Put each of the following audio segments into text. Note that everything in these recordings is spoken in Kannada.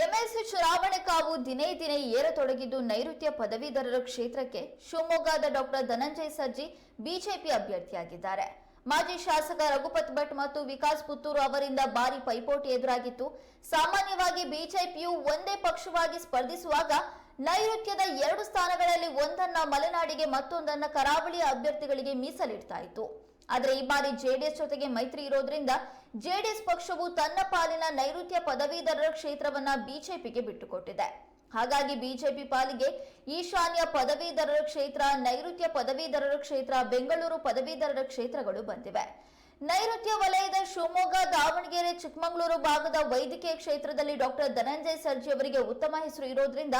ಎಂಎಲ್ಸಿ ಚುನಾವಣೆ ಕಾವು ದಿನೇ ದಿನೇ ಏರತೊಡಗಿದ್ದು ನೈಋತ್ಯ ಪದವೀಧರರ ಕ್ಷೇತ್ರಕ್ಕೆ ಶಿವಮೊಗ್ಗದ ಡಾಕ್ಟರ್ ಧನಂಜಯ ಸರ್ಜಿ ಬಿಜೆಪಿ ಅಭ್ಯರ್ಥಿಯಾಗಿದ್ದಾರೆ. ಮಾಜಿ ಶಾಸಕ ರಘುಪತ್ ಭಟ್ ಮತ್ತು ವಿಕಾಸ್ ಪುತ್ತೂರು ಅವರಿಂದ ಭಾರಿ ಪೈಪೋಟಿ ಎದುರಾಗಿತ್ತು. ಸಾಮಾನ್ಯವಾಗಿ ಬಿಜೆಪಿಯು ಒಂದೇ ಪಕ್ಷವಾಗಿ ಸ್ಪರ್ಧಿಸುವಾಗ ನೈಋತ್ಯದ ಎರಡು ಸ್ಥಾನಗಳಲ್ಲಿ ಒಂದನ್ನ ಮಲೆನಾಡಿಗೆ ಮತ್ತೊಂದನ್ನ ಕರಾವಳಿಯ ಅಭ್ಯರ್ಥಿಗಳಿಗೆ ಮೀಸಲಿಡ್ತಾ ಇತ್ತು. ಆದರೆ ಈ ಬಾರಿ ಜೆಡಿಎಸ್ ಜೊತೆಗೆ ಮೈತ್ರಿ ಇರೋದ್ರಿಂದ ಜೆಡಿಎಸ್ ಪಕ್ಷವು ತನ್ನ ಪಾಲಿನ ನೈಋತ್ಯ ಪದವೀಧರರ ಕ್ಷೇತ್ರವನ್ನ ಬಿಜೆಪಿಗೆ ಬಿಟ್ಟುಕೊಟ್ಟಿದೆ. ಹಾಗಾಗಿ ಬಿಜೆಪಿ ಪಾಲಿಗೆ ಈಶಾನ್ಯ ಪದವೀಧರರ ಕ್ಷೇತ್ರ, ನೈಋತ್ಯ ಪದವೀಧರರ ಕ್ಷೇತ್ರ, ಬೆಂಗಳೂರು ಪದವೀಧರರ ಕ್ಷೇತ್ರಗಳು ಬಂದಿವೆ. ನೈಋತ್ಯ ವಲಯದ ಶಿವಮೊಗ್ಗ, ದಾವಣಗೆರೆ, ಚಿಕ್ಕಮಗಳೂರು ಭಾಗದ ವೈದ್ಯಕೀಯ ಕ್ಷೇತ್ರದಲ್ಲಿ ಡಾಕ್ಟರ್ ಧನಂಜಯ ಸರ್ಜಿ ಅವರಿಗೆ ಉತ್ತಮ ಹೆಸರು ಇರೋದ್ರಿಂದ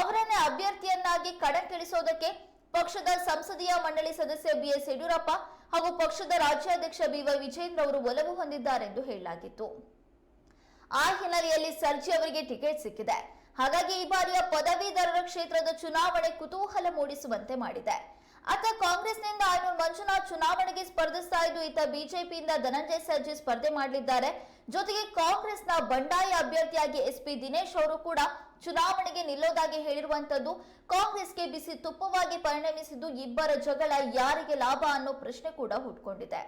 ಅವರನ್ನೇ ಅಭ್ಯರ್ಥಿಯನ್ನಾಗಿ ಕಣಕ್ಕಿಳಿಸೋದಕ್ಕೆ ಪಕ್ಷದ ಸಂಸದೀಯ ಮಂಡಳಿ ಸದಸ್ಯ ಬಿಎಸ್ ಯಡಿಯೂರಪ್ಪ ಹಾಗೂ ಪಕ್ಷದ ರಾಜ್ಯಾಧ್ಯಕ್ಷ ಬಿವೈ ವಿಜೇಂದ್ರ ಅವರು ಒಲವು ಹೊಂದಿದ್ದಾರೆಂದು ಹೇಳಲಾಗಿತ್ತು. ಆ ಹಿನ್ನೆಲೆಯಲ್ಲಿ ಸರ್ಜಿ ಅವರಿಗೆ ಟಿಕೆಟ್ ಸಿಕ್ಕಿದೆ. ಹಾಗಾಗಿ ಈ ಬಾರಿಯ ಪದವೀಧರರ ಕ್ಷೇತ್ರದ ಚುನಾವಣೆ ಕುತೂಹಲ ಮೂಡಿಸುವಂತೆ ಮಾಡಿದೆ. ಅತ್ತ ಕಾಂಗ್ರೆಸ್ನಿಂದ ಆಯ್ನೂರ್ ಮಂಜುನಾಥ್ ಚುನಾವಣೆಗೆ ಸ್ಪರ್ಧಿಸ್ತಾ ಇದ್ದು, ಈತ ಬಿಜೆಪಿಯಿಂದ ಧನಂಜಯ ಸರ್ಜಿ ಸ್ಪರ್ಧೆ ಮಾಡಲಿದ್ದಾರೆ. ಜೊತೆಗೆ ಕಾಂಗ್ರೆಸ್ನ ಬಂಡಾಯ ಅಭ್ಯರ್ಥಿಯಾಗಿ ಎಸ್ಪಿ ದಿನೇಶ್ ಅವರು ಕೂಡ ಚುನಾವಣೆಗೆ ನಿಲ್ಲೋದಾಗಿ ಹೇಳಿರುವಂತದ್ದು ಕಾಂಗ್ರೆಸ್ಗೆ ಬಿಸಿ ತುಪ್ಪವಾಗಿ ಪರಿಣಮಿಸಿದ್ದು ಇಬ್ಬರ ಜಗಳ ಯಾರಿಗೆ ಲಾಭ ಅನ್ನೋ ಪ್ರಶ್ನೆ ಕೂಡ ಹುಟ್ಕೊಂಡಿದೆ.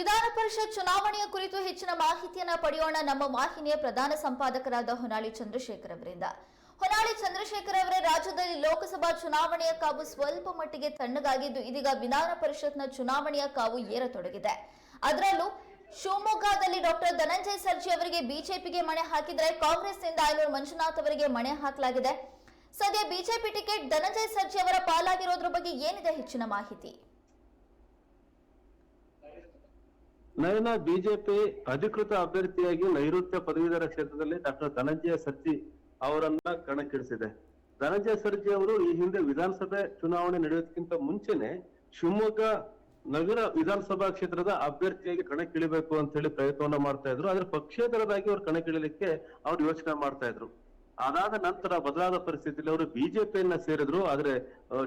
ವಿಧಾನ ಪರಿಷತ್ ಚುನಾವಣೆಯ ಕುರಿತು ಹೆಚ್ಚಿನ ಮಾಹಿತಿಯನ್ನು ಪಡೆಯೋಣ. ನಮ್ಮ ವಾಹಿನಿಯ ಪ್ರಧಾನ ಸಂಪಾದಕರಾದ ಹೊನಾಳಿ ಚಂದ್ರಶೇಖರ್ ಅವರಿಂದ. ಹೊನಾಳಿ ಚಂದ್ರಶೇಖರ್ ಅವರೇ, ರಾಜ್ಯದಲ್ಲಿ ಲೋಕಸಭಾ ಚುನಾವಣೆಯ ಕಾವು ಸ್ವಲ್ಪ ಮಟ್ಟಿಗೆ ತಣ್ಣಗಾಗಿದ್ದು, ಇದೀಗ ವಿಧಾನ ಪರಿಷತ್ನ ಚುನಾವಣೆಯ ಕಾವು ಏರತೊಡಗಿದೆ. ಅದರಲ್ಲೂ ಶಿವಮೊಗ್ಗದಲ್ಲಿ ಡಾಕ್ಟರ್ ಧನಂಜಯ ಸರ್ಜಿ ಅವರಿಗೆ ಬಿಜೆಪಿಗೆ ಮಣೆ ಹಾಕಿದರೆ ಕಾಂಗ್ರೆಸ್ನಿಂದ ಐನೂರು ಮಂಜುನಾಥ್ ಅವರಿಗೆ ಮಣೆ ಹಾಕಲಾಗಿದೆ. ಸದ್ಯ ಬಿಜೆಪಿ ಟಿಕೆಟ್ ಧನಂಜಯ ಸರ್ಜಿ ಅವರ ಪಾಲಾಗಿರೋದ್ರ ಬಗ್ಗೆ ಏನಿದೆ ಹೆಚ್ಚಿನ ಮಾಹಿತಿ? ನಯನ ಬಿಜೆಪಿ ಅಧಿಕೃತ ಅಭ್ಯರ್ಥಿಯಾಗಿ ನೈಋತ್ಯ ಪದವೀಧರ ಕ್ಷೇತ್ರದಲ್ಲಿ ಡಾಕ್ಟರ್ ಧನಂಜಯ ಸರ್ಜಿ ಅವರನ್ನ ಕಣಕ್ಕಿಳಿಸಿದೆ. ಧನಂಜಯ ಸರ್ಜಿ ಅವರು ಈ ಹಿಂದೆ ವಿಧಾನಸಭೆ ಚುನಾವಣೆ ನಡೆಯೋದಕ್ಕಿಂತ ಮುಂಚೆನೆ ಶಿವಮೊಗ್ಗ ನಗರ ವಿಧಾನಸಭಾ ಕ್ಷೇತ್ರದ ಅಭ್ಯರ್ಥಿಯಾಗಿ ಕಣಕ್ಕಿಳಿಬೇಕು ಅಂತ ಹೇಳಿ ಪ್ರಯತ್ನವನ್ನ ಮಾಡ್ತಾ ಇದ್ರು. ಆದ್ರೆ ಪಕ್ಷೇತರದಾಗಿ ಅವ್ರು ಕಣಕ್ಕಿಳಿಲಿಕ್ಕೆ ಅವ್ರು ಯೋಚನೆ ಮಾಡ್ತಾ ಇದ್ರು. ಅದಾದ ನಂತರ ಬದಲಾದ ಪರಿಸ್ಥಿತಿಯಲ್ಲಿ ಅವರು ಬಿಜೆಪಿಯನ್ನ ಸೇರಿದ್ರು, ಆದ್ರೆ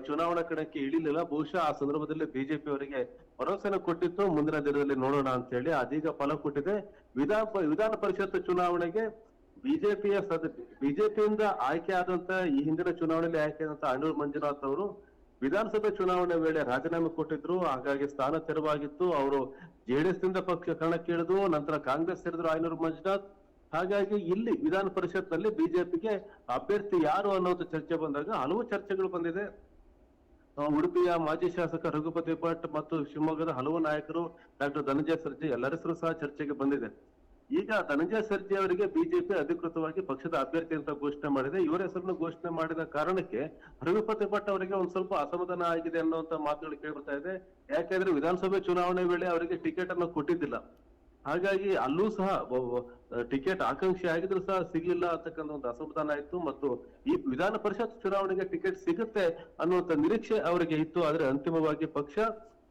ಚುನಾವಣಾ ಕಣಕ್ಕೆ ಇಳಿಲಿಲ್ಲ. ಬಹುಶಃ ಆ ಸಂದರ್ಭದಲ್ಲಿ ಬಿಜೆಪಿ ಅವರಿಗೆ ಭರವಸೆನ ಕೊಟ್ಟಿತ್ತು. ಮುಂದಿನ ದಿನದಲ್ಲಿ ನೋಡೋಣ ಅಂತ ಹೇಳಿ ಅದೀಗ ಫಲ ಕೊಟ್ಟಿದೆ. ವಿಧಾನ ವಿಧಾನ ಪರಿಷತ್ ಚುನಾವಣೆಗೆ ಬಿಜೆಪಿಯ ಸದ, ಬಿಜೆಪಿಯಿಂದ ಆಯ್ಕೆ ಆದಂತ, ಈ ಹಿಂದಿನ ಚುನಾವಣೆಯಲ್ಲಿ ಆಯ್ಕೆ ಆದಂತ ಅಣ್ಣೂರ್ ಮಂಜುನಾಥ್ ಅವರು ವಿಧಾನಸಭೆ ಚುನಾವಣೆ ವೇಳೆ ರಾಜೀನಾಮೆ ಕೊಟ್ಟಿದ್ರು. ಹಾಗಾಗಿ ಸ್ಥಾನ ತೆರವಾಗಿತ್ತು. ಅವರು ಜೆಡಿಎಸ್ನಿಂದ ಪಕ್ಷ ಕಣಕ್ಕೆ ಕೇಳಿದ್ರು ನಂತರ ಕಾಂಗ್ರೆಸ್ ಸೇರಿದ್ರು ಐನೂರು ಮಂಜುನಾಥ್. ಹಾಗಾಗಿ ಇಲ್ಲಿ ವಿಧಾನ ಪರಿಷತ್ನಲ್ಲಿ ಬಿಜೆಪಿಗೆ ಅಭ್ಯರ್ಥಿ ಯಾರು ಅನ್ನೋದು ಚರ್ಚೆ ಬಂದಾಗ ಹಲವು ಚರ್ಚೆಗಳು ಬಂದಿದೆ. ಉಡುಪಿಯ ಮಾಜಿ ಶಾಸಕ ರಘುಪತಿ ಭಟ್ ಮತ್ತು ಶಿವಮೊಗ್ಗದ ಹಲವು ನಾಯಕರು ಡಾಕ್ಟರ್ ಧನಂಜಯ ಸರ್ಜಿ ಎಲ್ಲರ ಹೆಸರು ಸಹ ಚರ್ಚೆಗೆ ಬಂದಿದೆ. ಈಗ ಧನಂಜಯ ಸರ್ಜಿ ಅವರಿಗೆ ಬಿಜೆಪಿ ಅಧಿಕೃತವಾಗಿ ಪಕ್ಷದ ಅಭ್ಯರ್ಥಿ ಅಂತ ಘೋಷಣೆ ಮಾಡಿದೆ. ಇವರ ಹೆಸರನ್ನು ಘೋಷಣೆ ಮಾಡಿದ ಕಾರಣಕ್ಕೆ ರಘುಪತಿ ಭಟ್ ಅವರಿಗೆ ಒಂದ್ ಸ್ವಲ್ಪ ಅಸಮಾಧಾನ ಆಗಿದೆ ಅನ್ನುವಂತ ಮಾತುಗಳು ಕೇಳ್ಬರ್ತಾ ಇದೆ. ಯಾಕೆಂದ್ರೆ ವಿಧಾನಸಭೆ ಚುನಾವಣೆ ವೇಳೆ ಅವರಿಗೆ ಟಿಕೆಟ್ ಅನ್ನು ಕೊಟ್ಟಿದ್ದಿಲ್ಲ. ಹಾಗಾಗಿ ಅಲ್ಲೂ ಸಹ ಟಿಕೆಟ್ ಆಕಾಂಕ್ಷಿ ಆಗಿದ್ರು ಸಹ ಸಿಗ್ಲಿಲ್ಲ ಅಂತಕ್ಕಂಥ ಒಂದು ಅಸಮಾಧಾನ ಆಯ್ತು ಮತ್ತು ಈ ವಿಧಾನ ಪರಿಷತ್ ಚುನಾವಣೆಗೆ ಟಿಕೆಟ್ ಸಿಗುತ್ತೆ ಅನ್ನುವಂತ ನಿರೀಕ್ಷೆ ಅವರಿಗೆ ಇತ್ತು. ಆದ್ರೆ ಅಂತಿಮವಾಗಿ ಪಕ್ಷ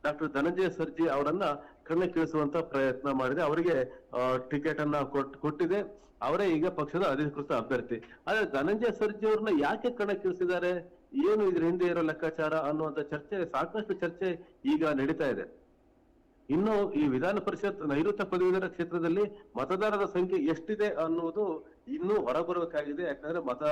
ಡಾಕ್ಟರ್ ಧನಂಜಯ ಸರ್ಜಿ ಅವರನ್ನ ಕಣ್ಣಕ್ಕಿಳಿಸುವಂತ ಪ್ರಯತ್ನ ಮಾಡಿದೆ. ಅವರಿಗೆ ಟಿಕೆಟ್ ಅನ್ನ ಕೊಟ್ಟಿದೆ. ಅವರೇ ಈಗ ಪಕ್ಷದ ಅಧಿಕೃತ ಅಭ್ಯರ್ಥಿ. ಆದ್ರೆ ಧನಂಜಯ ಸರ್ಜಿ ಅವ್ರನ್ನ ಯಾಕೆ ಕಣಕ್ಕಿಳಿಸಿದ್ದಾರೆ ಏನು ಇದ್ರ ಹಿಂದೆ ಇರೋ ಲೆಕ್ಕಾಚಾರ ಅನ್ನುವಂತ ಚರ್ಚೆ, ಸಾಕಷ್ಟು ಚರ್ಚೆ ಈಗ ನಡೀತಾ ಇದೆ. ಇನ್ನು ಈ ವಿಧಾನ ಪರಿಷತ್ ನೈಋತ್ಯ ಪದವೀಧರ ಕ್ಷೇತ್ರದಲ್ಲಿ ಮತದಾರರ ಸಂಖ್ಯೆ ಎಷ್ಟಿದೆ ಅನ್ನುವುದು ಇನ್ನೂ ಹೊರಬರಬೇಕಾಗಿದೆ. ಯಾಕಂದ್ರೆ ಮತ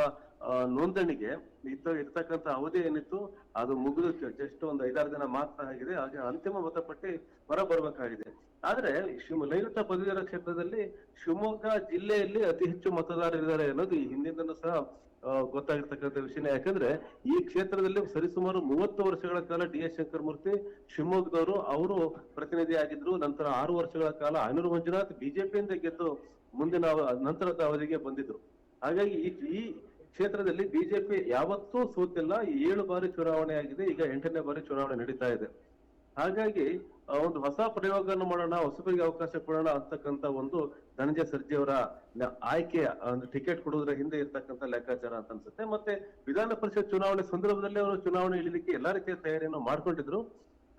ನೋಂದಣಿಗೆ ಇತ್ತ ಇರ್ತಕ್ಕಂಥ ಅವಧಿ ಏನಿತ್ತು, ಅದು ಮುಗಿದು ಜಸ್ಟ್ ಒಂದು ಐದಾರು ದಿನ ಮಾತ್ರ ಆಗಿದೆ. ಹಾಗೆ ಅಂತಿಮ ಮತಪಟ್ಟಿ ಹೊರ ಬರಬೇಕಾಗಿದೆ ಆದ್ರೆ ಶಿವ ನೈಋತ್ಯ ಪದವೀಧರ ಕ್ಷೇತ್ರದಲ್ಲಿ ಶಿವಮೊಗ್ಗ ಜಿಲ್ಲೆಯಲ್ಲಿ ಅತಿ ಹೆಚ್ಚು ಮತದಾರರಿದ್ದಾರೆ ಅನ್ನೋದು ಈ ಹಿಂದಿನಿಂದನೂ ಸಹ ಗೊತ್ತಾಗಿರ್ತಕ್ಕಂಥ ವಿಷಯನೇ ಯಾಕಂದ್ರೆ ಈ ಕ್ಷೇತ್ರದಲ್ಲಿ ಸರಿಸುಮಾರು ಮೂವತ್ತು ವರ್ಷಗಳ ಕಾಲ ಡಿ ಎಸ್ ಶಂಕರಮೂರ್ತಿ ಶಿವಮೊಗ್ಗದವರು, ಅವರು ಪ್ರತಿನಿಧಿ ಆಗಿದ್ರು ನಂತರ ಆರು ವರ್ಷಗಳ ಕಾಲ ಅನಿರು ಮಂಜುನಾಥ್ ಬಿಜೆಪಿಯಿಂದ ಗೆದ್ದು ಮುಂದಿನ ನಂತರದ ಅವಧಿಗೆ ಬಂದಿದ್ರು. ಹಾಗಾಗಿ ಈ ಕ್ಷೇತ್ರದಲ್ಲಿ ಬಿಜೆಪಿ ಯಾವತ್ತೂ ಸೋತಿಲ್ಲ. ಏಳು ಬಾರಿ ಚುನಾವಣೆ ಆಗಿದೆ. ಈಗ ಎಂಟನೇ ಬಾರಿ ಚುನಾವಣೆ ನಡೀತಾ ಇದೆ. ಹಾಗಾಗಿ ಒಂದು ಹೊಸ ಪ್ರಯೋಗವನ್ನು ಮಾಡೋಣ, ಹೊಸಬರಿಗೆ ಅವಕಾಶ ಕೊಡೋಣ ಅಂತಕ್ಕಂತ ಒಂದು ಧನಂಜಯ ಸರ್ಜಿ ಅವರ ಆಯ್ಕೆಯ ಒಂದು ಟಿಕೆಟ್ ಕೊಡುವುದರ ಹಿಂದೆ ಇರ್ತಕ್ಕಂಥ ಲೆಕ್ಕಾಚಾರ ಅಂತ ಅನ್ಸುತ್ತೆ. ಮತ್ತೆ ವಿಧಾನ ಪರಿಷತ್ ಚುನಾವಣೆ ಸಂದರ್ಭದಲ್ಲಿ ಅವರು ಚುನಾವಣೆ ಇಳಿಲಿಕ್ಕೆ ಎಲ್ಲಾ ರೀತಿಯ ತಯಾರಿಯನ್ನು ಮಾಡ್ಕೊಂಡಿದ್ರು.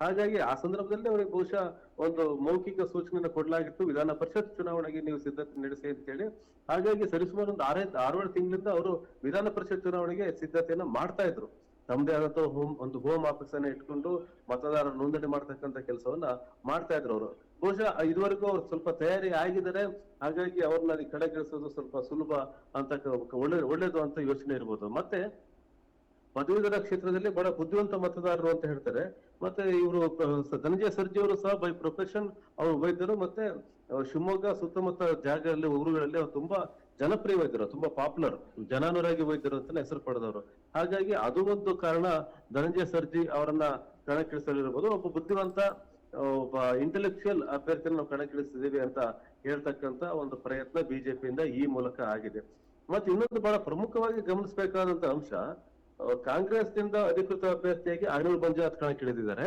ಹಾಗಾಗಿ ಆ ಸಂದರ್ಭದಲ್ಲಿ ಅವರಿಗೆ ಬಹುಶಃ ಒಂದು ಮೌಖಿಕ ಸೂಚನೆಯನ್ನು ಕೊಡಲಾಗಿತ್ತು. ವಿಧಾನ ಪರಿಷತ್ ಚುನಾವಣೆಗೆ ನೀವು ಸಿದ್ಧತೆ ನಡೆಸಿ ಅಂತ ಹೇಳಿ. ಹಾಗಾಗಿ ಸರಿಸುಮಾರು ಒಂದು ಆರೈದು ಆರೇಳು ತಿಂಗಳಿಂದ ಅವರು ವಿಧಾನ ಪರಿಷತ್ ಚುನಾವಣೆಗೆ ಸಿದ್ಧತೆಯನ್ನ ಮಾಡ್ತಾ ಇದ್ರು. ತಮ್ಮದೇ ಆದಂತ ಹೋಮ್ ಒಂದು ಹೋಮ್ ಆಫೀಸ್ ಅನ್ನ ಇಟ್ಕೊಂಡು ಮತದಾರರ ನೋಂದಣಿ ಮಾಡ್ತಕ್ಕಂಥ ಕೆಲಸವನ್ನ ಮಾಡ್ತಾ ಇದ್ರು ಅವರು. ಬಹುಶಃ ಇದುವರೆಗೂ ಅವ್ರು ಸ್ವಲ್ಪ ತಯಾರಿ ಆಗಿದ್ದಾರೆ. ಹಾಗಾಗಿ ಅವ್ರನ್ನ ಅಲ್ಲಿ ಕಡೆಗಿಳಿಸೋದು ಸ್ವಲ್ಪ ಸುಲಭ ಅಂತ ಒಳ್ಳೆ, ಒಳ್ಳೇದು ಅಂತ ಯೋಚನೆ ಇರ್ಬೋದು. ಮತ್ತೆ ಪದವೀಧರ ಕ್ಷೇತ್ರದಲ್ಲಿ ಬಹಳ ಬುದ್ಧಿವಂತ ಮತದಾರರು ಅಂತ ಹೇಳ್ತಾರೆ. ಮತ್ತೆ ಇವರು ಧನಂಜಯ ಸರ್ಜಿ ಅವರು ಸಹ ಬೈ ಪ್ರೊಫೆಷನ್ ಅವರು ವೈದ್ಯರು ಮತ್ತೆ ಶಿವಮೊಗ್ಗ ಸುತ್ತಮುತ್ತ ಜಾಗದಲ್ಲಿ, ಊರುಗಳಲ್ಲಿ ಅವ್ರು ತುಂಬಾ ಜನಪ್ರಿಯ ವೈದ್ಯರು, ತುಂಬಾ ಪಾಪ್ಯುಲರ್ ಜನಾನುರಾಗಿ ವೈದ್ಯರು ಅಂತ ಹೆಸರು ಪಡೆದವರು. ಹಾಗಾಗಿ ಅದು ಒಂದು ಕಾರಣ ಧನಂಜಯ ಸರ್ಜಿ ಅವರನ್ನ ಕಣಕ್ಕಿಳಿಸಲಿರ್ಬೋದು. ಒಬ್ಬ ಬುದ್ಧಿವಂತ ಒಬ್ಬ ಇಂಟೆಲೆಕ್ಚುಯಲ್ ಅಭ್ಯರ್ಥಿಯನ್ನು ನಾವು ಕಣಕ್ಕಿಳಿಸಿದ್ದೀವಿ ಅಂತ ಹೇಳ್ತಕ್ಕಂತ ಒಂದು ಪ್ರಯತ್ನ ಬಿಜೆಪಿಯಿಂದ ಈ ಮೂಲಕ ಆಗಿದೆ. ಮತ್ತೆ ಇನ್ನೊಂದು ಬಹಳ ಪ್ರಮುಖವಾಗಿ ಗಮನಿಸಬೇಕಾದಂತ ಅಂಶ ಕಾಂಗ್ರೆಸ್ನಿಂದ ಅಧಿಕೃತ ಅಭ್ಯರ್ಥಿಯಾಗಿ ಆನೂರು ಮಂಜುನಾಥ್ ಕಣಕ್ಕಿಳಿದಿದ್ದಾರೆ.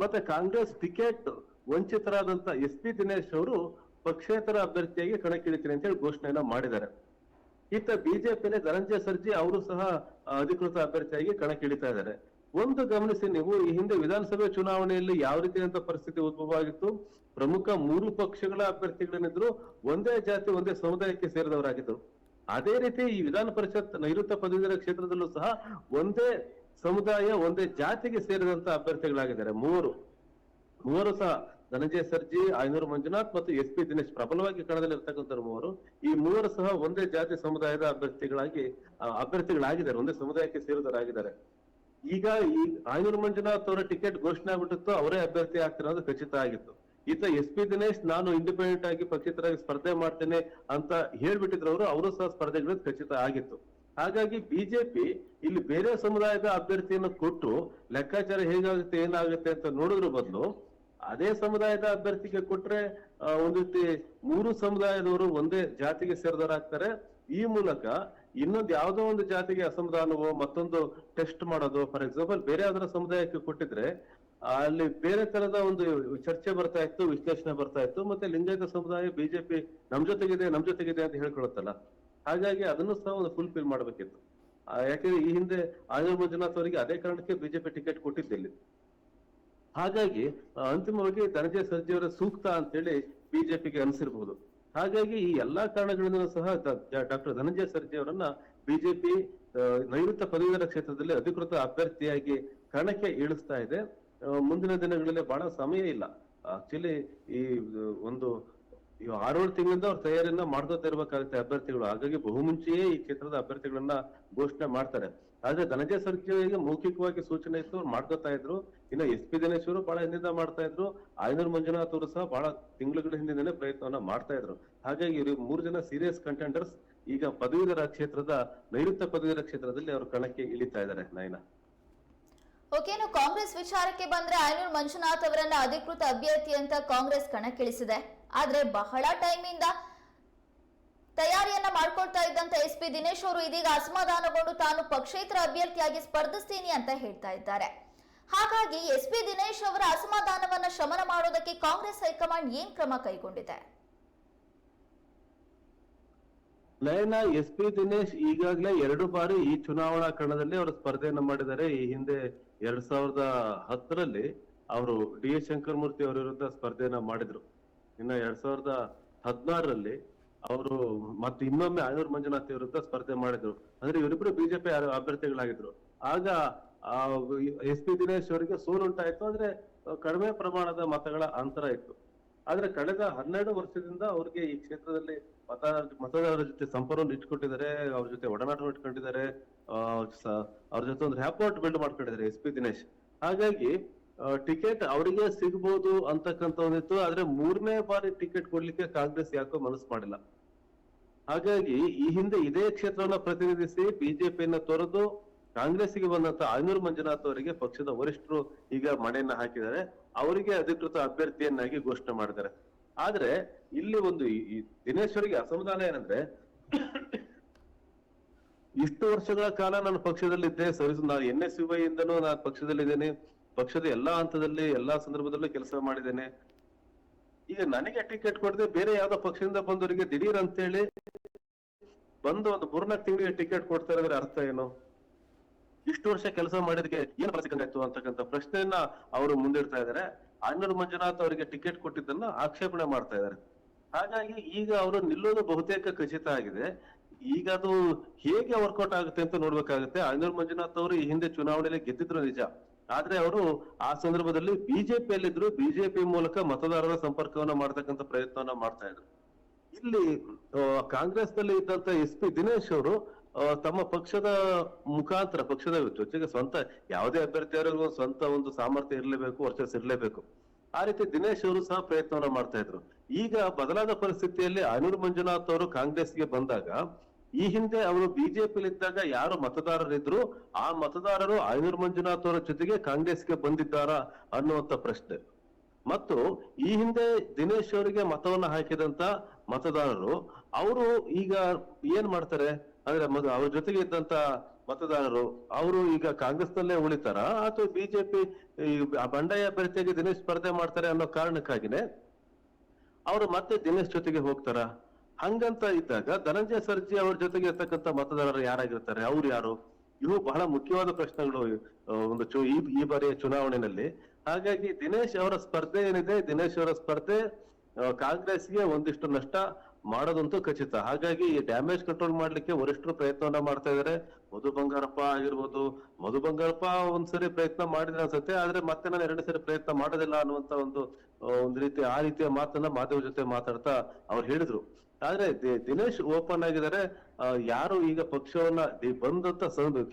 ಮತ್ತೆ ಕಾಂಗ್ರೆಸ್ ಟಿಕೆಟ್ ವಂಚಿತರಾದಂತ ಎಸ್ ಪಿ ದಿನೇಶ್ ಅವರು ಪಕ್ಷೇತರ ಅಭ್ಯರ್ಥಿಯಾಗಿ ಕಣಕ್ಕಿಳಿತೀನಿ ಅಂತ ಹೇಳಿ ಘೋಷಣೆಯನ್ನ ಮಾಡಿದ್ದಾರೆ. ಇತ್ತ ಬಿಜೆಪಿನೇ ಧನಂಜಯ ಸರ್ಜಿ ಅವರು ಸಹ ಅಧಿಕೃತ ಅಭ್ಯರ್ಥಿಯಾಗಿ ಕಣಕ್ಕಿಳಿತಾ ಇದ್ದಾರೆ. ಒಂದು ಗಮನಿಸಿ ನೀವು ಈ ಹಿಂದೆ ವಿಧಾನಸಭೆ ಚುನಾವಣೆಯಲ್ಲಿ ಯಾವ ರೀತಿಯಾದಂತಹ ಪರಿಸ್ಥಿತಿ ಉದ್ಭವ ಆಗಿತ್ತು? ಪ್ರಮುಖ ಮೂರು ಪಕ್ಷಗಳ ಅಭ್ಯರ್ಥಿಗಳೇನಿದ್ರು ಒಂದೇ ಜಾತಿ, ಒಂದೇ ಸಮುದಾಯಕ್ಕೆ ಸೇರಿದವರಾಗಿದ್ರು. ಅದೇ ರೀತಿ ಈ ವಿಧಾನ ಪರಿಷತ್ ನೈಋತ್ಯ ಪದವೀಧರ ಕ್ಷೇತ್ರದಲ್ಲೂ ಸಹ ಒಂದೇ ಸಮುದಾಯ, ಒಂದೇ ಜಾತಿಗೆ ಸೇರಿದಂತ ಅಭ್ಯರ್ಥಿಗಳಾಗಿದ್ದಾರೆ. ಮೂವರು ಮೂವರು ಸಹ ಧನಂಜಯ ಸರ್ಜಿ ಐನೂರು ಮಂಜುನಾಥ್ ಮತ್ತು ಎಸ್ ಪಿ ದಿನೇಶ್. ಪ್ರಬಲವಾಗಿ ಕಣದಲ್ಲಿರ್ತಕ್ಕಂಥ ಮೂವರು. ಈ ಮೂವರು ಸಹ ಒಂದೇ ಜಾತಿ ಸಮುದಾಯದ ಅಭ್ಯರ್ಥಿಗಳಾಗಿ ಅಭ್ಯರ್ಥಿಗಳಾಗಿದ್ದಾರೆ. ಒಂದೇ ಸಮುದಾಯಕ್ಕೆ ಸೇರಿದವರಾಗಿದ್ದಾರೆ. ಈಗ ಈ ಆಯನೂರು ಮಂಜುನಾಥ್ ಅವರ ಟಿಕೆಟ್ ಘೋಷಣೆ ಆಗ್ಬಿಟ್ಟಿತ್ತು. ಅವರೇ ಅಭ್ಯರ್ಥಿ ಆಗ್ತಿರೋದು ಖಚಿತ ಆಗಿತ್ತು. ಈತ ಎಸ್ ಪಿ ದಿನೇಶ್, ನಾನು ಇಂಡಿಪೆಂಡೆಂಟ್ ಆಗಿ ಪಕ್ಷೇತರಾಗಿ ಸ್ಪರ್ಧೆ ಮಾಡ್ತೇನೆ ಅಂತ ಹೇಳ್ಬಿಟ್ಟಿದ್ರು ಅವರು ಅವರು ಸಹ ಸ್ಪರ್ಧೆಗಳು ಖಚಿತ ಆಗಿತ್ತು. ಹಾಗಾಗಿ ಬಿಜೆಪಿ ಇಲ್ಲಿ ಬೇರೆ ಸಮುದಾಯದ ಅಭ್ಯರ್ಥಿಯನ್ನು ಕೊಟ್ಟು ಲೆಕ್ಕಾಚಾರ ಹೇಗಾಗುತ್ತೆ, ಏನಾಗುತ್ತೆ ಅಂತ ನೋಡಿದ್ರ ಬದಲು ಅದೇ ಸಮುದಾಯದ ಅಭ್ಯರ್ಥಿಗೆ ಕೊಟ್ರೆ ಒಂದು ರೀತಿ ಮೂರು ಸಮುದಾಯದವರು ಒಂದೇ ಜಾತಿಗೆ ಸೇರಿದವರಾಗ್ತಾರೆ. ಈ ಮೂಲಕ ಇನ್ನೊಂದು ಯಾವುದೋ ಒಂದು ಜಾತಿಗೆ ಅಸಮಾಧಾನವೋ ಮತ್ತೊಂದು ಟೆಸ್ಟ್ ಮಾಡೋದು ಫಾರ್ ಎಕ್ಸಾಂಪಲ್ ಬೇರೆ ಯಾವ್ದಾರ ಸಮುದಾಯಕ್ಕೆ ಕೊಟ್ಟಿದ್ರೆ ಅಲ್ಲಿ ಬೇರೆ ತರದ ಒಂದು ಚರ್ಚೆ ಬರ್ತಾ ಇತ್ತು, ವಿಶ್ಲೇಷಣೆ ಬರ್ತಾ ಇತ್ತು, ಮತ್ತೆ ಲಿಂಗಾಯತ ಸಮುದಾಯ, ಬಿಜೆಪಿ ನಮ್ ಜೊತೆಗಿದೆ ನಮ್ ಜೊತೆಗಿದೆ ಅಂತ ಹೇಳ್ಕೊಳತ್ತಲ್ಲ. ಹಾಗಾಗಿ ಅದನ್ನು ಸಹ ಒಂದು ಫುಲ್ಫಿಲ್ ಮಾಡ್ಬೇಕಿತ್ತು. ಯಾಕಂದ್ರೆ ಈ ಹಿಂದೆ ಆನಂದ್ ಮಂಜುನಾಥ್ ಅವರಿಗೆ ಅದೇ ಕಾರಣಕ್ಕೆ ಬಿಜೆಪಿ ಟಿಕೆಟ್ ಕೊಟ್ಟಿದ್ದಲ್ಲಿ. ಹಾಗಾಗಿ ಅಂತಿಮವಾಗಿ ಧನಂಜಯ ಸರ್ಜಿ ಅವರ ಸೂಕ್ತ ಅಂತೇಳಿ ಬಿಜೆಪಿಗೆ ಅನಿಸಿರ್ಬಹುದು ಹಾಗಾಗಿ ಈ ಎಲ್ಲಾ ಕಾರಣಗಳಿಂದ ಸಹ ಡಾಕ್ಟರ್ ಧನಂಜಯ ಸರ್ಜಿ ಅವರನ್ನ ಬಿಜೆಪಿ ನೈಋತ್ಯ ಪದವೀಧರ ಕ್ಷೇತ್ರದಲ್ಲಿ ಅಧಿಕೃತ ಅಭ್ಯರ್ಥಿಯಾಗಿ ಕಣಕ್ಕೆ ಇಳಿಸ್ತಾ ಇದೆ. ಮುಂದಿನ ದಿನಗಳಲ್ಲಿ ಬಹಳ ಸಮಯ ಇಲ್ಲ. ಆಕ್ಚುಲಿ ಈ ಒಂದು ಆರೇಳು ತಿಂಗಳಿಂದ ಅವ್ರ ತಯಾರಿಯನ್ನ ಮಾಡ್ಕೋತಾ ಇರ್ಬೇಕಾಗುತ್ತೆ ಅಭ್ಯರ್ಥಿಗಳು. ಹಾಗಾಗಿ ಬಹುಮುಂಚೆಯೇ ಈ ಕ್ಷೇತ್ರದ ಅಭ್ಯರ್ಥಿಗಳನ್ನ ಘೋಷಣೆ ಮಾಡ್ತಾರೆ. ಆದ್ರೆ ಧನಂಜಯ ಸರ್ಜಿಯವರಿಗೆ ಮೌಖಿಕವಾಗಿ ಸೂಚನೆ ಇತ್ತು, ಅವ್ರು ಮಾಡ್ಕೋತಾ ಇದ್ರು. ಇನ್ನು ಎಸ್ ಪಿ ದಿನೇಶ್ವರು ಬಹಳ ಹಿಂದಿಂದ ಮಾಡ್ತಾ ಇದ್ರು. ಆಯನೂರ್ ಮಂಜುನಾಥ್ ಅವರು ಸಹ ಬಹಳ ತಿಂಗಳುಗಳ ಹಿಂದಿನೇ ಪ್ರಯತ್ನವನ್ನ ಮಾಡ್ತಾ ಇದ್ರು. ಹಾಗಾಗಿ ಇವ್ರಿಗೆ ಮೂರು ಜನ ಸೀರಿಯಸ್ ಕಂಟೆಂಡರ್ಸ್ ಈಗ ಪದವೀಧರ ಕ್ಷೇತ್ರದ, ನೈಋತ್ಯ ಪದವೀಧರ ಕ್ಷೇತ್ರದಲ್ಲಿ ಅವರು ಕಣಕ್ಕೆ ಇಳಿತಾ ಇದ್ದಾರೆ ನಯನ. ಓಕೆ, ಇನ್ನು ಕಾಂಗ್ರೆಸ್ ವಿಚಾರಕ್ಕೆ ಬಂದ್ರೆ ಆಯನೂರ್ ಮಂಜುನಾಥ್ ಅವರನ್ನ ಅಧಿಕೃತ ಅಭ್ಯರ್ಥಿ ಅಂತ ಕಾಂಗ್ರೆಸ್ ಕಣಕ್ಕಿಳಿಸಿದೆ. ಆದ್ರೆ ಬಹಳ ಟೈಮಿಂದ ತಯಾರಿಯನ್ನ ಮಾಡ್ಕೊಳ್ತಾ ಇದ್ದಂತ ಎಸ್ ಪಿ ದಿನೇಶ್ ಅವರು ಇದೀಗ ಅಸಮಾಧಾನಗೊಂಡು ತಾನು ಪಕ್ಷೇತರ ಅಭ್ಯರ್ಥಿಯಾಗಿ ಸ್ಪರ್ಧಿಸ್ತೀನಿ ಅಂತ ಹೇಳ್ತಾ ಇದ್ದಾರೆ. ಹಾಗಾಗಿ ಎಸ್ ಪಿ ದಿನೇಶ್ ಅವರ ಅಸಮಾಧಾನವನ್ನ ಶಮನ ಮಾಡೋದಕ್ಕೆ ಕಾಂಗ್ರೆಸ್ ಹೈಕಮಾಂಡ್ ಏನ್ ಕ್ರಮ ಕೈಗೊಂಡಿದೆ? ನಯನ ಎಸ್ ಪಿ ದಿನೇಶ್ ಈಗಾಗಲೇ ಎರಡು ಬಾರಿ ಈ ಚುನಾವಣಾ ಕಣದಲ್ಲಿ ಅವರು ಸ್ಪರ್ಧೆಯನ್ನು ಮಾಡಿದ್ದಾರೆ. ಈ ಹಿಂದೆ ಎರಡ್ ಸಾವಿರದ ಹತ್ತರಲ್ಲಿ ಅವರು ಡಿ ಎಸ್ ಶಂಕರಮೂರ್ತಿ ಅವರ ವಿರುದ್ಧ ಸ್ಪರ್ಧೆಯನ್ನ ಮಾಡಿದ್ರು. ಇನ್ನ ಎರಡ್ ಸಾವಿರದ ಹದಿನಾರರಲ್ಲಿ ಅವರು ಮತ್ತೆ ಇನ್ನೊಮ್ಮೆ ಆಯೂರ್ ಮಂಜುನಾಥ್ ವಿರುದ್ಧ ಸ್ಪರ್ಧೆ ಮಾಡಿದ್ರು. ಅಂದ್ರೆ ಇವರಿಬ್ರು ಬಿಜೆಪಿ ಅಭ್ಯರ್ಥಿಗಳಾಗಿದ್ರು. ಆಗ ಎಸ್ ಪಿ ದಿನೇಶ್ ಅವರಿಗೆ ಸೋಲುಂಟಾಯ್ತು. ಅಂದ್ರೆ ಕಡಿಮೆ ಪ್ರಮಾಣದ ಮತಗಳ ಅಂತರ ಇತ್ತು. ಆದ್ರೆ ಕಳೆದ ಹನ್ನೆರಡು ವರ್ಷದಿಂದ ಅವ್ರಿಗೆ ಈ ಕ್ಷೇತ್ರದಲ್ಲಿ ಮತ, ಮತದಾರರ ಜೊತೆ ಸಂಪರ್ಕವನ್ನು ಇಟ್ಕೊಂಡಿದ್ದಾರೆ ಅವ್ರ ಜೊತೆ ಒಡನಾಟ ಇಟ್ಕೊಂಡಿದ್ದಾರೆ ಅವ್ರ ಜೊತೆ ಒಂದು ರ್ಯಾಪೋರ್ಟ್ ಬಿಲ್ಡ್ ಮಾಡ್ಕೊಂಡಿದ್ದಾರೆ ಎಸ್ ಪಿ ದಿನೇಶ್. ಹಾಗಾಗಿ ಟಿಕೆಟ್ ಅವರಿಗೆ ಸಿಗ್ಬೋದು ಅಂತಕ್ಕಂತ ಒಂದಿತ್ತು ಆದ್ರೆ ಮೂರನೇ ಬಾರಿ ಟಿಕೆಟ್ ಕೊಡ್ಲಿಕ್ಕೆ ಕಾಂಗ್ರೆಸ್ ಯಾಕೋ ಮನಸ್ಸು ಮಾಡಿಲ್ಲ. ಹಾಗಾಗಿ ಈ ಹಿಂದೆ ಇದೇ ಕ್ಷೇತ್ರವನ್ನ ಪ್ರತಿನಿಧಿಸಿ ಬಿಜೆಪಿಯನ್ನ ತೊರೆದು ಕಾಂಗ್ರೆಸ್ಗೆ ಬಂದಂತ ಆಯನೂರು ಮಂಜುನಾಥ್ ಅವರಿಗೆ ಪಕ್ಷದ ವರಿಷ್ಠರು ಈಗ ಮಣೆಯನ್ನ ಹಾಕಿದ್ದಾರೆ. ಅವರಿಗೆ ಅಧಿಕೃತ ಅಭ್ಯರ್ಥಿಯನ್ನಾಗಿ ಘೋಷಣೆ ಮಾಡಿದ್ದಾರೆ. ಆದ್ರೆ ಇಲ್ಲಿ ಒಂದು ದಿನೇಶ್ವರಿಗೆ ಅಸಮಾಧಾನ ಏನಂದ್ರೆ, ಇಷ್ಟು ವರ್ಷಗಳ ಕಾಲ ನಾನು ಪಕ್ಷದಲ್ಲಿದ್ದೆ ಸರಿಸು ನಾನು ಎನ್ ಎಸ್ ಯು ಇಂದನೂ ನಾನು ಪಕ್ಷದಲ್ಲಿದ್ದೇನೆ, ಪಕ್ಷದ ಎಲ್ಲಾ ಹಂತದಲ್ಲಿ, ಎಲ್ಲಾ ಸಂದರ್ಭದಲ್ಲೂ ಕೆಲಸ ಮಾಡಿದ್ದೇನೆ. ಈಗ ನನಗೆ ಟಿಕೆಟ್ ಕೊಡದೆ ಬೇರೆ ಯಾವ್ದೋ ಪಕ್ಷದಿಂದ ಬಂದವರಿಗೆ ದಿಢೀರ್ ಅಂತೇಳಿ ಬಂದು ಒಂದು ಮೂರ್ನಾಲ್ಕು ತಿಂಗಳಿಗೆ ಟಿಕೆಟ್ ಕೊಡ್ತಾರೆ ಅಂದ್ರೆ ಅರ್ಥ ಏನು? ಇಷ್ಟು ವರ್ಷ ಕೆಲಸ ಮಾಡಿದಕ್ಕೆ ಏನು ಫಲ ಸಿಕ್ಕಂಗಾಯ್ತು ಅಂತಕ್ಕಂಥ ಪ್ರಶ್ನೆಯನ್ನ ಅವರು ಮುಂದಿಡ್ತಾ ಇದ್ದಾರೆ. ಆನೂರ್ ಮಂಜುನಾಥ್ ಅವರಿಗೆ ಟಿಕೆಟ್ ಕೊಟ್ಟಿದ್ದನ್ನ ಆಕ್ಷೇಪಣೆ ಮಾಡ್ತಾ ಇದ್ದಾರೆ. ಹಾಗಾಗಿ ಈಗ ಅವರು ನಿಲ್ಲೋದು ಬಹುತೇಕ ಖಚಿತ ಆಗಿದೆ. ಈಗ ಅದು ಹೇಗೆ ವರ್ಕೌಟ್ ಆಗುತ್ತೆ ಅಂತ ನೋಡ್ಬೇಕಾಗುತ್ತೆ. ಆನೂರ್ ಮಂಜುನಾಥ್ ಅವರು ಈ ಹಿಂದೆ ಚುನಾವಣೆಯಲ್ಲಿ ಗೆದ್ದಿದ್ರು ನಿಜ. ಆದ್ರೆ ಅವರು ಆ ಸಂದರ್ಭದಲ್ಲಿ ಬಿಜೆಪಿಯಲ್ಲಿದ್ರು, ಬಿಜೆಪಿ ಮೂಲಕ ಮತದಾರರ ಸಂಪರ್ಕವನ್ನ ಮಾಡ್ತಕ್ಕಂಥ ಪ್ರಯತ್ನವನ್ನ ಮಾಡ್ತಾ ಇದ್ರು. ಇಲ್ಲಿ ಕಾಂಗ್ರೆಸ್ನಲ್ಲಿ ಇದ್ದಂತ ಎಸ್ ಪಿ ದಿನೇಶ್ ಅವರು ತಮ್ಮ ಪಕ್ಷದ ಮುಖಾಂತರ, ಪಕ್ಷದ ಜೊತೆಗೆ ಸ್ವಂತ, ಯಾವುದೇ ಅಭ್ಯರ್ಥಿಯವರಿಗೂ ಒಂದು ಸ್ವಂತ ಒಂದು ಸಾಮರ್ಥ್ಯ ಇರಲೇಬೇಕು, ವರ್ಚಸ್ ಇರಲೇಬೇಕು. ಆ ರೀತಿ ದಿನೇಶ್ ಅವರು ಸಹ ಪ್ರಯತ್ನವನ್ನ ಮಾಡ್ತಾ ಇದ್ರು. ಈಗ ಬದಲಾದ ಪರಿಸ್ಥಿತಿಯಲ್ಲಿ ಅನಿಲ್ ಮಂಜುನಾಥ್ ಅವರು ಕಾಂಗ್ರೆಸ್ಗೆ ಬಂದಾಗ, ಈ ಹಿಂದೆ ಅವರು ಬಿಜೆಪಿಲಿದ್ದಾಗ ಯಾರು ಮತದಾರರಿದ್ರು, ಆ ಮತದಾರರು ಆನೂರ್ ಮಂಜುನಾಥ್ ಅವರ ಜೊತೆಗೆ ಕಾಂಗ್ರೆಸ್ಗೆ ಬಂದಿದ್ದಾರಾ ಅನ್ನುವಂತ ಪ್ರಶ್ನೆ. ಮತ್ತು ಈ ಹಿಂದೆ ದಿನೇಶ್ ಅವರಿಗೆ ಮತವನ್ನ ಹಾಕಿದಂತ ಮತದಾರರು, ಅವರು ಈಗ ಏನ್ ಮಾಡ್ತಾರೆ? ಅಂದ್ರೆ ಮೊದಲು ಅವ್ರ ಜೊತೆಗೆ ಇದ್ದಂತ ಮತದಾರರು, ಅವರು ಈಗ ಕಾಂಗ್ರೆಸ್ನಲ್ಲೇ ಉಳಿತಾರ? ಅಥವಾ ಬಿಜೆಪಿ ಬಂಡಾಯ ಅಭ್ಯರ್ಥಿಯಾಗಿ ದಿನೇಶ್ ಸ್ಪರ್ಧೆ ಮಾಡ್ತಾರೆ ಅನ್ನೋ ಕಾರಣಕ್ಕಾಗಿನೇ ಅವರು ಮತ್ತೆ ದಿನೇಶ್ ಜೊತೆಗೆ ಹೋಗ್ತಾರ? ಹಂಗಂತ ಇದ್ದಾಗ ಧನಂಜಯ ಸರ್ಜಿ ಅವ್ರ ಜೊತೆಗೆ ಇರ್ತಕ್ಕಂಥ ಮತದಾರರು ಯಾರಾಗಿರ್ತಾರೆ? ಅವ್ರು ಯಾರು? ಇವು ಬಹಳ ಮುಖ್ಯವಾದ ಪ್ರಶ್ನೆಗಳು ಒಂದು ಚು, ಈ ಬಾರಿಯ ಚುನಾವಣೆಯಲ್ಲಿ. ಹಾಗಾಗಿ ದಿನೇಶ್ ಅವರ ಸ್ಪರ್ಧೆ ಏನಿದೆ? ದಿನೇಶ್ ಅವರ ಸ್ಪರ್ಧೆ ಕಾಂಗ್ರೆಸ್ಗೆ ಒಂದಿಷ್ಟು ನಷ್ಟ ಮಾಡೋದಂತೂ ಖಚಿತ. ಹಾಗಾಗಿ ಈ ಡ್ಯಾಮೇಜ್ ಕಂಟ್ರೋಲ್ ಮಾಡ್ಲಿಕ್ಕೆ ವರಿಷ್ಠರು ಪ್ರಯತ್ನವನ್ನ ಮಾಡ್ತಾ ಇದಾರೆ. ಮಧು ಬಂಗಾರಪ್ಪ ಆಗಿರ್ಬೋದು, ಮಧು ಬಂಗಾರಪ್ಪ ಒಂದ್ಸರಿ ಪ್ರಯತ್ನ ಮಾಡಿದ್ರೆ ಅನ್ಸುತ್ತೆ, ಆದ್ರೆ ಮತ್ತೆ ನಾನು ಎರಡು ಸರಿ ಪ್ರಯತ್ನ ಮಾಡೋದಿಲ್ಲ ಅನ್ನುವಂತ ಒಂದು ಒಂದು ರೀತಿ ಆ ರೀತಿಯ ಮಾತನ್ನ ಮಾಧ್ಯಮ ಜೊತೆ ಮಾತಾಡ್ತಾ ಅವ್ರು ಹೇಳಿದ್ರು. ಆದ್ರೆ ದಿನೇಶ್ ಓಪನ್ ಆಗಿದ್ದಾರೆ. ಯಾರು ಈಗ ಪಕ್ಷವನ್ನ ಬಂದಂತ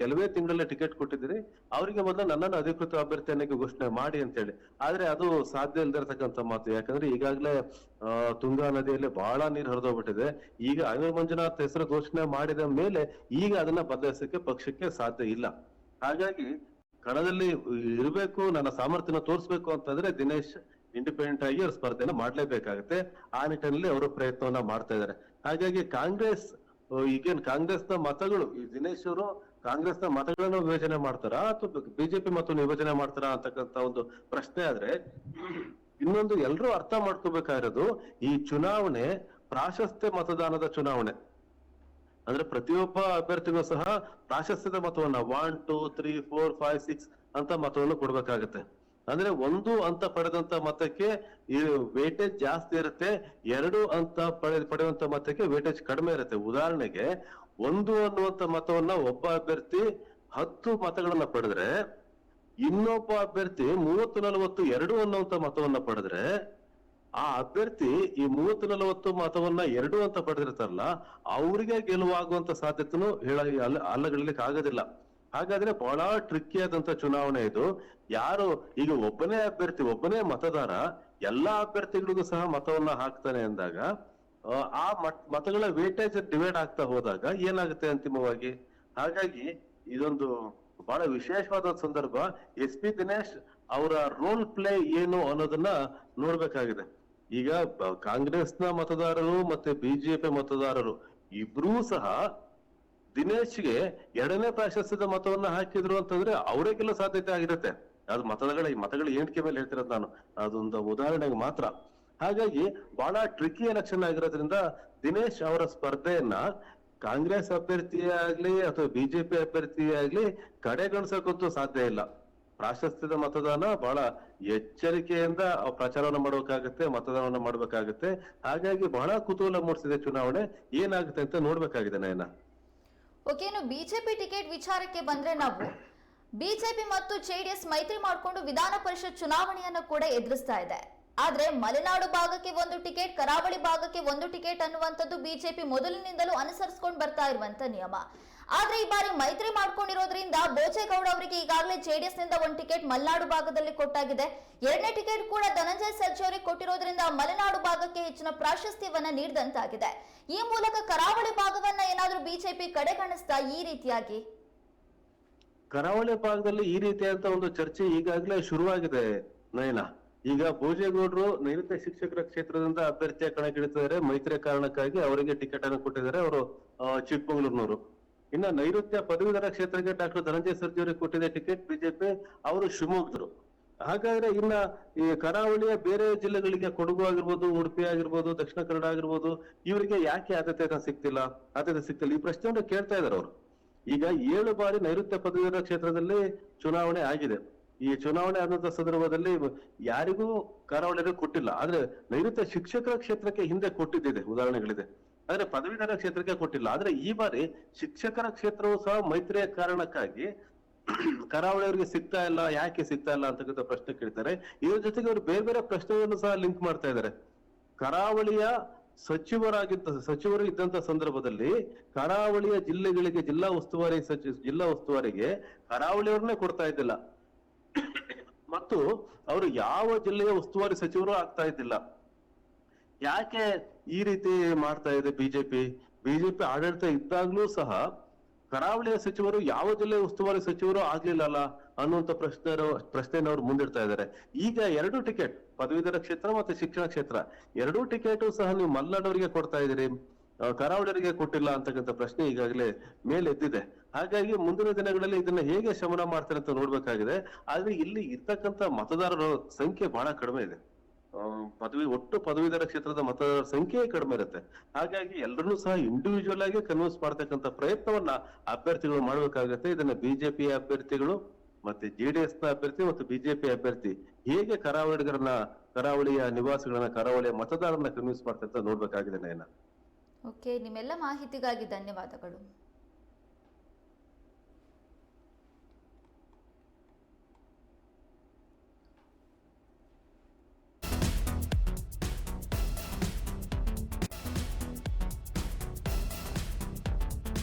ಕೆಲವೇ ತಿಂಗಳಲ್ಲೇ ಟಿಕೆಟ್ ಕೊಟ್ಟಿದ್ದೀರಿ. ಅವರಿಗೆ ಮೊದಲು ನನ್ನನ್ನು ಅಧಿಕೃತ ಅಭ್ಯರ್ಥಿಯನ್ನಾಗಿ ಘೋಷಣೆ ಮಾಡಿ ಅಂತ ಹೇಳಿ ಆದ್ರೆ ಅದು ಸಾಧ್ಯ ಇಲ್ದಿರತಕ್ಕಂತ ಮಾತು. ಯಾಕಂದ್ರೆ ಈಗಾಗಲೇ ತುಂಗಾ ನದಿಯಲ್ಲಿ ಬಹಳ ನೀರು ಹರಿದೋಗ್ಬಿಟ್ಟಿದೆ. ಈಗ ಅನಿಲ್ ಮಂಜುನಾಥ್ ಹೆಸರು ಘೋಷಣೆ ಮಾಡಿದ ಮೇಲೆ ಈಗ ಅದನ್ನ ಬದಲಾಯಿಸಕ್ಕೆ ಪಕ್ಷಕ್ಕೆ ಸಾಧ್ಯ ಇಲ್ಲ. ಹಾಗಾಗಿ ಕಣದಲ್ಲಿ ಇರಬೇಕು, ನನ್ನ ಸಾಮರ್ಥ್ಯನ ತೋರಿಸ್ಬೇಕು ಅಂತಂದ್ರೆ ದಿನೇಶ್ ಇಂಡಿಪೆಂಡೆಂಟ್ ಆಗಿ ಅವ್ರ ಸ್ಪರ್ಧೆನ ಮಾಡ್ಲೇಬೇಕಾಗುತ್ತೆ. ಆ ನಿಟ್ಟಿನಲ್ಲಿ ಅವರು ಪ್ರಯತ್ನವನ್ನ ಮಾಡ್ತಾ ಇದ್ದಾರೆ. ಹಾಗಾಗಿ ಕಾಂಗ್ರೆಸ್ ಈಗೇನ್ನ ಮತಗಳು, ಈ ದಿನೇಶ್ ಅವರು ನ ಮತಗಳನ್ನ ವಿಭಜನೆ ಮಾಡ್ತಾರಾ ಅಥವಾ ಬಿಜೆಪಿ ಮತವನ್ನು ವಿಭಜನೆ ಮಾಡ್ತಾರಾ ಅಂತಕ್ಕಂತ ಒಂದು ಪ್ರಶ್ನೆ ಆದ್ರೆ, ಇನ್ನೊಂದು ಎಲ್ಲರೂ ಅರ್ಥ ಮಾಡ್ಕೋಬೇಕಾಗಿರೋದು ಈ ಚುನಾವಣೆ ಪ್ರಾಶಸ್ತ್ಯ ಮತದಾನದ ಚುನಾವಣೆ. ಅಂದ್ರೆ ಪ್ರತಿಯೊಬ್ಬ ಅಭ್ಯರ್ಥಿಗೂ ಸಹ ಪ್ರಾಶಸ್ತ್ಯದ ಮತವನ್ನ one two three four five six ಅಂತ ಮತವನ್ನು ಕೊಡ್ಬೇಕಾಗತ್ತೆ. ಅಂದ್ರೆ ಒಂದು ಅಂತ ಪಡೆದಂತ ಮತಕ್ಕೆ ಈ ವೇಟೇಜ್ ಜಾಸ್ತಿ ಇರುತ್ತೆ, ಎರಡು ಅಂತ ಪಡೆ, ಪಡೆಯುವಂತ ಮತಕ್ಕೆ ವೇಟೇಜ್ ಕಡಿಮೆ ಇರುತ್ತೆ. ಉದಾಹರಣೆಗೆ, ಒಂದು ಅನ್ನುವಂತ ಮತವನ್ನ ಒಬ್ಬ ಅಭ್ಯರ್ಥಿ ಹತ್ತು ಮತಗಳನ್ನ ಪಡೆದ್ರೆ, ಇನ್ನೊಬ್ಬ ಅಭ್ಯರ್ಥಿ ಮೂವತ್ತು ನಲವತ್ತು, ಎರಡು ಅನ್ನುವಂತ ಮತವನ್ನ ಪಡೆದ್ರೆ, ಆ ಅಭ್ಯರ್ಥಿ ಈ ಮೂವತ್ತು ನಲವತ್ತು ಮತವನ್ನ ಎರಡು ಅಂತ ಪಡೆದಿರ್ತಾರಲ್ಲ, ಅವರಿಗೆ ಗೆಲುವಾಗುವಂತ ಸಾಧ್ಯತೆನೂ ಹೇಳ, ಅಲ್ಲ ಆಗೋದಿಲ್ಲ ಹಾಗಾದ್ರೆ ಬಹಳ ಟ್ರಿಕ್ಕಿ ಆದಂತ ಚುನಾವಣೆ ಇದು. ಯಾರು ಈಗ ಒಬ್ಬನೇ ಅಭ್ಯರ್ಥಿ ಒಬ್ಬನೇ ಮತದಾರ ಎಲ್ಲಾ ಅಭ್ಯರ್ಥಿಗಳಿಗೂ ಸಹ ಮತವನ್ನ ಹಾಕ್ತಾನೆ ಅಂದಾಗ ಆ, ಆ ಮತ್- ಮತಗಳ ವೇಟೇಜ್ ಡಿವೈಡ್ ಆಗ್ತಾ ಹೋದಾಗ ಏನಾಗುತ್ತೆ ಅಂತಿಮವಾಗಿ? ಹಾಗಾಗಿ ಇದೊಂದು ಬಹಳ ವಿಶೇಷವಾದ ಸಂದರ್ಭ. ಎಸ್ ಪಿ ದಿನೇಶ್ ಅವರ ರೋಲ್ ಪ್ಲೇ ಏನು ಅನ್ನೋದನ್ನ ನೋಡ್ಬೇಕಾಗಿದೆ. ಈಗ ಕಾಂಗ್ರೆಸ್ನ ಮತದಾರರು ಮತ್ತೆ ಬಿಜೆಪಿ ಮತದಾರರು ಇಬ್ರೂ ಸಹ ದಿನೇಶ್ಗೆ ಎರಡನೇ ಪ್ರಾಶಸ್ತ್ಯದ ಮತವನ್ನ ಹಾಕಿದ್ರು ಅಂತಂದ್ರೆ ಅವರೇ ಸಾಧ್ಯತೆ ಆಗಿರುತ್ತೆ. ಅದು ಮತಗಳ ಮತಗಳ ಎಣಿಕೆ ಮೇಲೆ ಹೇಳ್ತಿರೋದು ನಾನು. ಅದೊಂದು ಉದಾಹರಣೆಗೆ ಮಾತ್ರ. ಹಾಗಾಗಿ ಬಹಳ ಟ್ರಿಕಿ ಎಲೆಕ್ಷನ್ ಆಗಿರೋದ್ರಿಂದ ದಿನೇಶ್ ಅವರ ಸ್ಪರ್ಧೆಯನ್ನ ಕಾಂಗ್ರೆಸ್ ಅಭ್ಯರ್ಥಿಯೇ ಆಗ್ಲಿ ಅಥವಾ ಬಿಜೆಪಿ ಅಭ್ಯರ್ಥಿಯೇ ಆಗ್ಲಿ ಕಡೆಗಣಿಸಕ್ಕಂತೂ ಸಾಧ್ಯ ಇಲ್ಲ. ಪ್ರಾಶಸ್ತ್ಯದ ಮತದಾನ ಬಹಳ ಎಚ್ಚರಿಕೆಯಿಂದ ಪ್ರಚಾರವನ್ನು ಮಾಡಬೇಕಾಗುತ್ತೆ, ಮತದಾನವನ್ನ ಮಾಡ್ಬೇಕಾಗತ್ತೆ. ಹಾಗಾಗಿ ಬಹಳ ಕುತೂಹಲ ಮೂಡಿಸಿದೆ ಚುನಾವಣೆ. ಏನಾಗುತ್ತೆ ಅಂತ ನೋಡ್ಬೇಕಾಗಿದೆ ನಯನ? ಓಕೆ ಇನ್ನು ಬಿಜೆಪಿ ಟಿಕೆಟ್ ವಿಚಾರಕ್ಕೆ ಬಂದ್ರೆ ನಾವು ಬಿಜೆಪಿ ಮತ್ತು ಜೆಡಿಎಸ್ ಮೈತ್ರಿ ಮಾಡಿಕೊಂಡು ವಿಧಾನ ಪರಿಷತ್ ಚುನಾವಣೆಯನ್ನು ಕೂಡ ಎದುರಿಸ್ತಾ ಇದೆ. ಆದ್ರೆ ಮಲೆನಾಡು ಭಾಗಕ್ಕೆ ಒಂದು ಟಿಕೆಟ್, ಕರಾವಳಿ ಭಾಗಕ್ಕೆ ಒಂದು ಟಿಕೆಟ್ ಅನ್ನುವಂಥದ್ದು ಬಿಜೆಪಿ ಮೊದಲಿನಿಂದಲೂ ಅನುಸರಿಸಿಕೊಂಡು ಬರ್ತಾ ಇರುವಂತ ನಿಯಮ. ಆದ್ರೆ ಈ ಬಾರಿ ಮೈತ್ರಿ ಮಾಡ್ಕೊಂಡಿರೋದ್ರಿಂದ ಬೋಚೇಗೌಡ ಅವರಿಗೆ ಈಗಾಗಲೇ ಜೆಡಿಎಸ್ನಿಂದ ಒಂದು ಟಿಕೆಟ್ ಮಲೆನಾಡು ಭಾಗದಲ್ಲಿ ಕೊಟ್ಟಾಗಿದೆ. ಎರಡನೇ ಟಿಕೆಟ್ ಕೂಡ ಧನಂಜಯ ಸರ್ಜಿ ಅವರಿಗೆ ಕೊಟ್ಟಿರೋದ್ರಿಂದ ಮಲೆನಾಡು ಭಾಗಕ್ಕೆ ಹೆಚ್ಚಿನ ಪ್ರಾಶಸ್ತ್ಯವನ್ನ ನೀಡಿದಂತಾಗಿದೆ. ಈ ಮೂಲಕ ಕರಾವಳಿ ಭಾಗವನ್ನ ಏನಾದರೂ ಬಿಜೆಪಿ ಕಡೆಗಣಿಸ್ತಾ ಈ ರೀತಿಯಾಗಿ? ಕರಾವಳಿ ಭಾಗದಲ್ಲಿ ಈ ರೀತಿಯಾದಂತ ಒಂದು ಚರ್ಚೆ ಈಗಾಗಲೇ ಶುರುವಾಗಿದೆ ನಯನ. ಈಗ ಭೋಜೇಗೌಡರು ನೈಋತ್ಯ ಶಿಕ್ಷಕರ ಕ್ಷೇತ್ರದಿಂದ ಅಭ್ಯರ್ಥಿಯ ಕಣಕ್ಕಿಳಿತಿದ್ದಾರೆ. ಮೈತ್ರಿ ಕಾರಣಕ್ಕಾಗಿ ಅವರಿಗೆ ಟಿಕೆಟ್ ಅನ್ನು ಕೊಟ್ಟಿದ್ದಾರೆ. ಅವರು ಚಿಕ್ಕಮಗಳೂರಿನವರು. ಇನ್ನ ನೈಋತ್ಯ ಪದವೀಧರ ಕ್ಷೇತ್ರಕ್ಕೆ ಡಾಕ್ಟರ್ ಧನಂಜಯ ಸರ್ಜಿ ಅವರಿಗೆ ಕೊಟ್ಟಿದೆ ಟಿಕೆಟ್ ಬಿಜೆಪಿ ಅವರು ಶಿವಮೊಗ್ಗರು ಹಾಗಾದ್ರೆ ಇನ್ನ ಈ ಕರಾವಳಿಯ ಬೇರೆ ಜಿಲ್ಲೆಗಳಿಗೆ ಕೊಡಗು ಆಗಿರ್ಬೋದು, ಉಡುಪಿ ಆಗಿರ್ಬೋದು, ದಕ್ಷಿಣ ಕನ್ನಡ ಆಗಿರ್ಬೋದು, ಇವರಿಗೆ ಯಾಕೆ ಆದ್ಯತೆ ಸಿಗ್ತಿಲ್ಲ? ಆದ್ಯತೆ ಸಿಗ್ತಿಲ್ಲ. ಈ ಪ್ರಶ್ನೆಯನ್ನು ಕೇಳ್ತಾ ಇದಾರೆ ಅವರು. ಈಗ ಏಳು ಬಾರಿ ನೈಋತ್ಯ ಪದವೀಧರ ಕ್ಷೇತ್ರದಲ್ಲಿ ಚುನಾವಣೆ ಆಗಿದೆ. ಈ ಚುನಾವಣೆ ಆದಂತ ಸಂದರ್ಭದಲ್ಲಿ ಯಾರಿಗೂ ಕರಾವಳಿಗೆ ಕೊಟ್ಟಿಲ್ಲ. ಆದ್ರೆ ನೈಋತ್ಯ ಶಿಕ್ಷಕರ ಕ್ಷೇತ್ರಕ್ಕೆ ಹಿಂದೆ ಕೊಟ್ಟಿದ್ದಿದೆ ಉದಾಹರಣೆಗಳಿದೆ. ಆದ್ರೆ ಪದವೀಧರ ಕ್ಷೇತ್ರಕ್ಕೆ ಕೊಟ್ಟಿಲ್ಲ. ಆದ್ರೆ ಈ ಬಾರಿ ಶಿಕ್ಷಕರ ಕ್ಷೇತ್ರವು ಸಹ ಮೈತ್ರಿಯ ಕಾರಣಕ್ಕಾಗಿ ಕರಾವಳಿಯವರಿಗೆ ಸಿಗ್ತಾ ಇಲ್ಲ, ಯಾಕೆ ಸಿಗ್ತಾ ಇಲ್ಲ ಅಂತಕ್ಕಂಥ ಪ್ರಶ್ನೆ ಕೇಳ್ತಾರೆ. ಇದ್ರ ಜೊತೆಗೆ ಅವರು ಬೇರೆ ಬೇರೆ ಪ್ರಶ್ನೆಗಳನ್ನು ಸಹ ಲಿಂಕ್ ಮಾಡ್ತಾ ಇದ್ದಾರೆ. ಕರಾವಳಿಯ ಸಚಿವರಾಗಿದ್ದ, ಸಚಿವರು ಇದ್ದಂತ ಸಂದರ್ಭದಲ್ಲಿ ಕರಾವಳಿಯ ಜಿಲ್ಲೆಗಳಿಗೆ, ಜಿಲ್ಲಾ ಉಸ್ತುವಾರಿ ಸಚಿವ ಜಿಲ್ಲಾ ಉಸ್ತುವಾರಿಗೆ ಕರಾವಳಿಯವ್ರನ್ನೇ ಕೊಡ್ತಾ ಇದ್ದಿಲ್ಲ. ಮತ್ತು ಅವರು ಯಾವ ಜಿಲ್ಲೆಯ ಉಸ್ತುವಾರಿ ಸಚಿವರು ಆಗ್ತಾ ಇದ್ದಿಲ್ಲ. ಯಾಕೆ ಈ ರೀತಿ ಮಾಡ್ತಾ ಇದೆ ಬಿಜೆಪಿ? ಬಿಜೆಪಿ ಆಡಳಿತ ಇದ್ದಾಗ್ಲೂ ಸಹ ಕರಾವಳಿಯ ಸಚಿವರು, ಯಾವ ಜಿಲ್ಲೆ ಉಸ್ತುವಾರಿ ಸಚಿವರು ಆಗ್ಲಿಲ್ಲಲ್ಲ ಅನ್ನುವಂತ ಪ್ರಶ್ನೆ ಪ್ರಶ್ನೆಯನ್ನು ಅವ್ರು ಮುಂದಿಡ್ತಾ ಇದ್ದಾರೆ. ಈಗ ಎರಡು ಟಿಕೆಟ್, ಪದವೀಧರ ಕ್ಷೇತ್ರ ಮತ್ತೆ ಶಿಕ್ಷಣ ಕ್ಷೇತ್ರ. ಎರಡೂ ಟಿಕೆಟ್ ಸಹ ನೀವು ಮಲ್ನಾಡವರಿಗೆ ಕೊಡ್ತಾ ಇದ್ದೀರಿ. ಕರಾವಳಿಯವರಿಗೆ ಕೊಟ್ಟಿಲ್ಲ ಅಂತಕ್ಕಂಥ ಪ್ರಶ್ನೆ ಈಗಾಗಲೇ ಮೇಲೆದ್ದಿದೆ ಹಾಗಾಗಿ ಮುಂದಿನ ದಿನಗಳಲ್ಲಿ ಇದನ್ನ ಹೇಗೆ ಶಮನ ಮಾಡ್ತಾರೆ ಅಂತ ನೋಡ್ಬೇಕಾಗಿದೆ. ಆದ್ರೆ ಇಲ್ಲಿ ಇರ್ತಕ್ಕಂಥ ಮತದಾರರ ಸಂಖ್ಯೆ ಬಹಳ ಕಡಿಮೆ ಇದೆ. ಪದವಿ, ಒಟ್ಟು ಪದವೀಧರ ಕ್ಷೇತ್ರದ ಮತದಾರರ ಸಂಖ್ಯೆ ಕಡಿಮೆ ಇರುತ್ತೆ. ಹಾಗಾಗಿ ಎಲ್ಲರನ್ನೂ ಸಹ ಇಂಡಿವಿಜುವಲ್ ಆಗಿ ಕನ್ವಿನ್ಸ್ ಮಾಡ್ತಕ್ಕಂಥ ಪ್ರಯತ್ನವನ್ನ ಅಭ್ಯರ್ಥಿಗಳು ಮಾಡ್ಬೇಕಾಗತ್ತೆ. ಇದನ್ನ ಬಿಜೆಪಿ ಅಭ್ಯರ್ಥಿಗಳು ಮತ್ತೆ ಜೆಡಿಎಸ್ನ ಅಭ್ಯರ್ಥಿ ಮತ್ತು ಬಿಜೆಪಿ ಅಭ್ಯರ್ಥಿ ಹೇಗೆ ಕರಾವಳಿಗರನ್ನ, ಕರಾವಳಿಯ ನಿವಾಸಿಗಳನ್ನ, ಕರಾವಳಿಯ ಮತದಾರರನ್ನ ಕನ್ವಿನ್ಸ್ ಮಾಡ್ತಂತ ನೋಡ್ಬೇಕಾಗಿದೆ ನಯನ. ಓಕೆ ನಿಮ್ಮೆಲ್ಲ ಮಾಹಿತಿಗಾಗಿ ಧನ್ಯವಾದಗಳು.